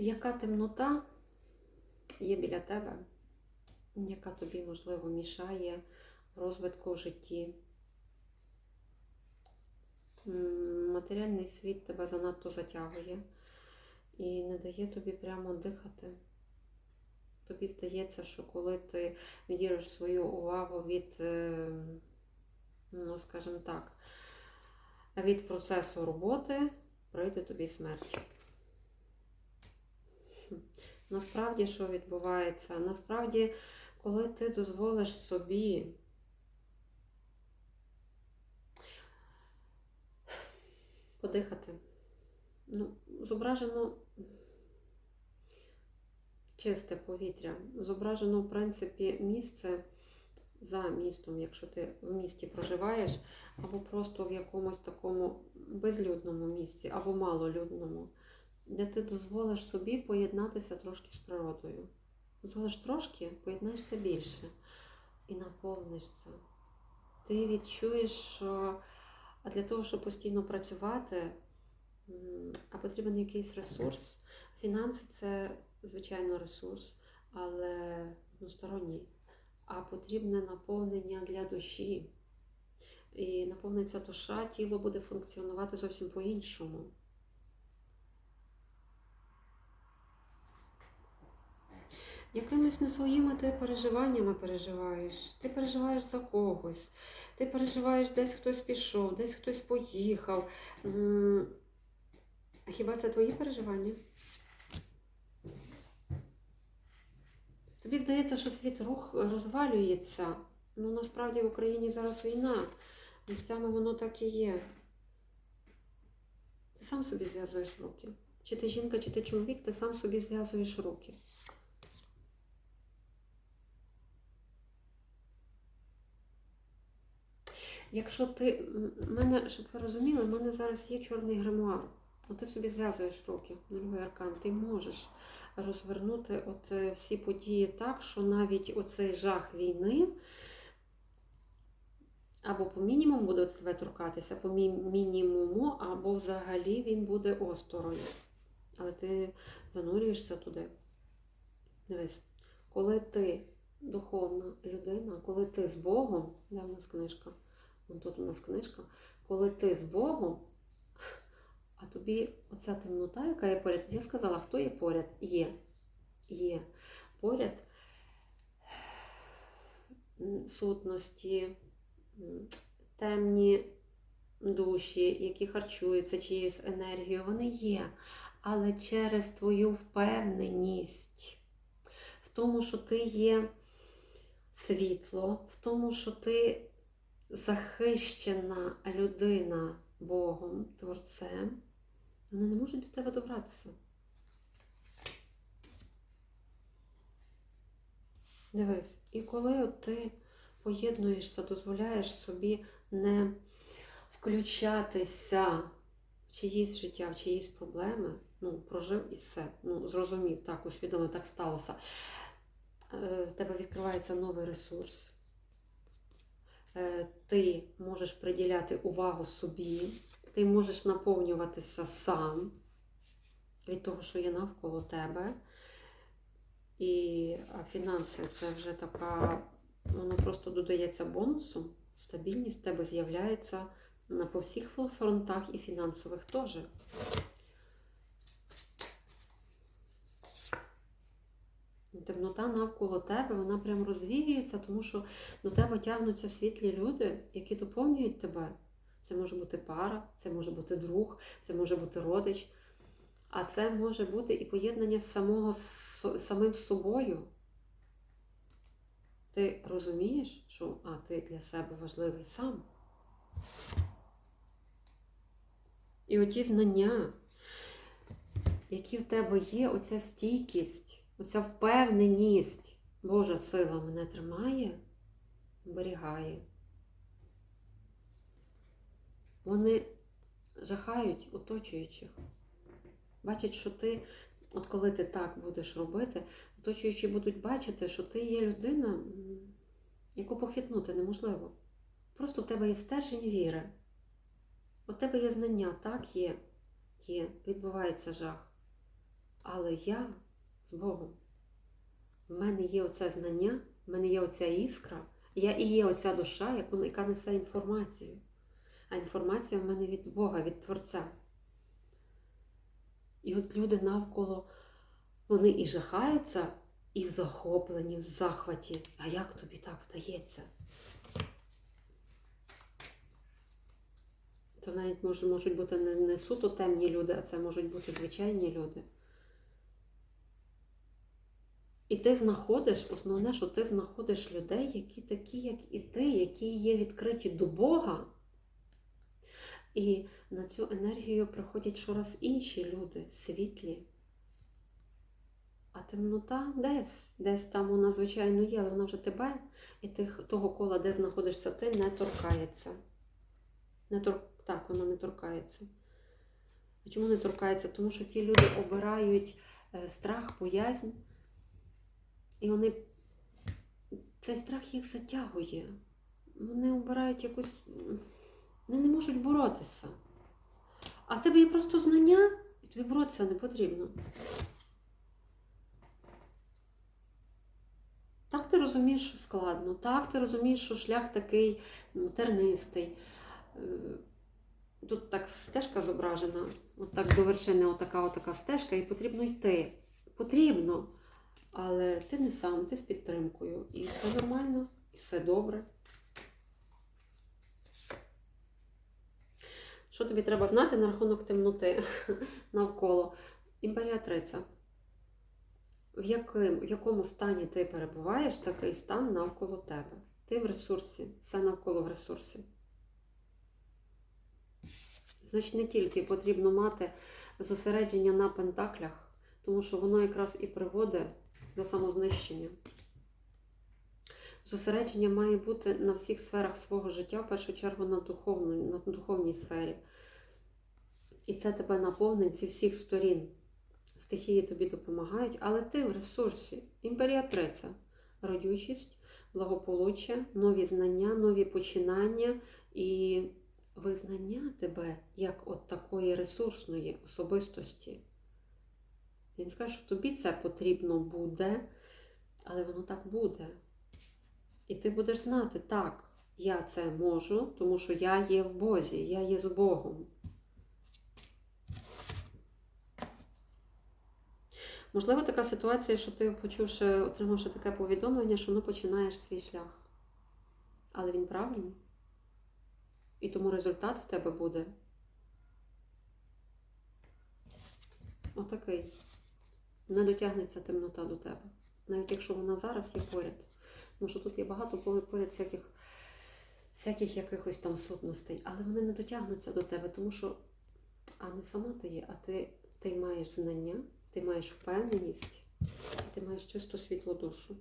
Яка темнота є біля тебе, яка тобі, можливо, мішає розвитку в житті? Матеріальний світ тебе занадто затягує і не дає тобі прямо дихати. Тобі здається, що коли ти відіриш свою увагу від, е, ну, скажімо так, від процесу роботи, прийде тобі смерть. Насправді, що відбувається? Насправді, коли ти дозволиш собі подихати, ну, зображено чисте повітря, зображено, в принципі, місце за містом, якщо ти в місті проживаєш, або просто в якомусь такому безлюдному місці, або малолюдному, де ти дозволиш собі поєднатися трошки з природою. Дозволиш трошки, поєднаєшся більше і наповнишся. Ти відчуєш, що а для того, щоб постійно працювати, а потрібен якийсь ресурс. Фінанси це, звичайно, ресурс, але односторонній. А потрібне наповнення для душі. І наповниться душа, тіло буде функціонувати зовсім по-іншому. Якимись не своїми ти переживаннями переживаєш. Ти переживаєш за когось, ти переживаєш, десь хтось пішов, десь хтось поїхав. Хіба це твої переживання? Тобі здається, що світ рух розвалюється. Ну насправді в Україні зараз війна. Місцями воно так і є. Ти сам собі зв'язуєш руки. Чи ти жінка, чи ти чоловік, ти сам собі зв'язуєш руки. Якщо ти. мене, щоб ви розуміли, в мене зараз є чорний гримуар. От ти собі зв'язуєш руки, нульовий аркан. Ти можеш розвернути от е, всі події так, що навіть оцей жах війни або по мінімуму буде тебе торкатися, по мі- мінімуму, або взагалі він буде осторонь. Але ти занурюєшся туди. Дивись, коли ти духовна людина, коли ти з Богом, де в нас книжка? Вон тут у нас книжка. Коли ти з Богом, а тобі оця темнота, яка є поряд, я сказала, хто є поряд? Є. Є. Поряд сутності, темні душі, які харчуються чиєюсь енергією, вони є. Але через твою впевненість в тому, що ти є світло, в тому, що ти захищена людина Богом, Творцем, вони не можуть до тебе добратися. Дивись, і коли от ти поєднуєшся, дозволяєш собі не включатися в чиїсь життя, в чиїсь проблеми, ну, прожив і все. Ну, зрозумів, так, усвідомив, так сталося. Е, В тебе відкривається новий ресурс. Е, Ти можеш приділяти увагу собі, ти можеш наповнюватися сам від того, що є навколо тебе. І фінанси це вже така, воно просто додається бонусом. Стабільність в тебе з'являється на по всіх фронтах і фінансових теж. Темнота навколо тебе, вона прям розвіюється, тому що до тебе тягнуться світлі люди, які доповнюють тебе. Це може бути пара, це може бути друг, це може бути родич. А це може бути і поєднання самого з самим собою. Ти розумієш, що а, ти для себе важливий сам. І оті знання, які в тебе є, оця стійкість, оця впевненість, Божа сила мене тримає, оберігає. Вони жахають оточуючих. Бачать, що ти, от коли ти так будеш робити, оточуючі будуть бачити, що ти є людина, яку похитнути неможливо. Просто в тебе є стержень віри. У тебе є знання, так є, є, відбувається жах. Але я з Богом. В мене є оце знання, в мене є оця іскра, я і є оця душа, яка несе інформацію. А інформація в мене від Бога, від Творця. І от люди навколо, вони і жахаються, і в захопленні, в захваті. А як тобі так вдається? То навіть можуть бути не суто темні люди, а це можуть бути звичайні люди. І ти знаходиш, основне, що ти знаходиш людей, які такі, як і ти, які є відкриті до Бога. І на цю енергію приходять щораз інші люди, світлі. А темнота десь, десь там вона, звичайно, є, але вона вже тебе і тих, того кола, де знаходишся ти, не торкається. Не тор... Так, вона не торкається. Чому не торкається? Тому що ті люди обирають е, страх, боязнь, і вони цей страх їх затягує. Вони обирають якусь. Вони не можуть боротися. А в тебе є просто знання, і тобі боротися не потрібно. Так ти розумієш, що складно, так ти розумієш, що шлях такий тернистий. Е, Тут так стежка зображена, от так до вершини отака, отака стежка, і потрібно йти. Потрібно. Але ти не сам, ти з підтримкою. І все нормально, і все добре. Що тобі треба знати на рахунок темноти навколо? Імперіатриця. В, яким, в якому стані ти перебуваєш, такий стан навколо тебе. Ти в ресурсі, все навколо в ресурсі. Значить, не тільки потрібно мати зосередження на пентаклях, тому що воно якраз і приводить до самознищення. Зосередження має бути на всіх сферах свого життя, в першу чергу на, духовну, на духовній сфері. І це тебе наповнить зі всіх сторін. Стихії тобі допомагають, але ти в ресурсі, імперіатриця, родючість, благополуччя, нові знання, нові починання і визнання тебе як от такої ресурсної особистості. Він скаже, що тобі це потрібно буде, але воно так буде. І ти будеш знати, так, я це можу, тому що я є в Бозі, я є з Богом. Можливо, така ситуація, що ти, почувши, отримавши таке повідомлення, що ну починаєш свій шлях. Але він правильний. І тому результат в тебе буде отакий. Не дотягнеться темнота до тебе. Навіть якщо вона зараз є поряд. Тому що тут є багато поряд всяких, всяких якихось там сутностей, але вони не дотягнуться до тебе, тому що а не сама ти є, а ти, ти маєш знання, ти маєш впевненість, ти маєш чисту світлу душу.